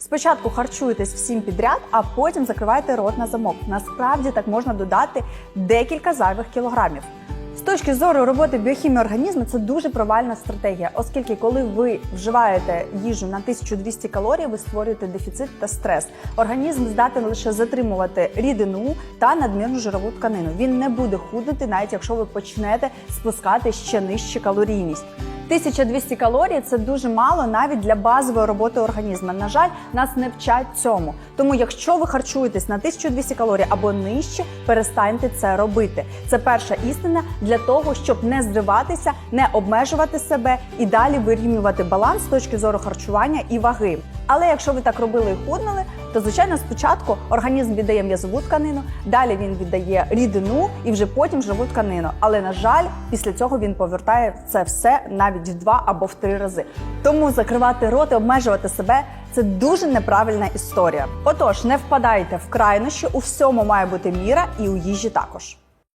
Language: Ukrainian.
Спочатку харчуєтесь всім підряд, а потім закривайте рот на замок. Насправді так можна додати декілька зайвих кілограмів. З точки зору роботи біохімії організму це дуже провальна стратегія, оскільки коли ви вживаєте їжу на 1200 калорій, ви створюєте дефіцит та стрес. Організм здатен лише затримувати рідину та надмірну жирову тканину. Він не буде худнути, навіть якщо ви почнете спускати ще нижче калорійність. 1200 калорій це дуже мало навіть для базової роботи організму. На жаль, нас не вчать цьому. Тому, якщо ви харчуєтесь на 1200 калорій або нижче, перестаньте це робити. Це перша істина для того, щоб не зриватися, не обмежувати себе і далі вирівнювати баланс з точки зору харчування і ваги. Але якщо ви так робили і худнули, то звичайно спочатку організм віддає м'язову тканину, далі він віддає рідину і вже потім живу тканину. Але на жаль, після цього він повертає це все навіть в два або в три рази. Тому закривати рот і обмежувати себе це дуже неправильна історія. Отож, не впадайте в крайнощі, у всьому має бути міра, і у їжі також.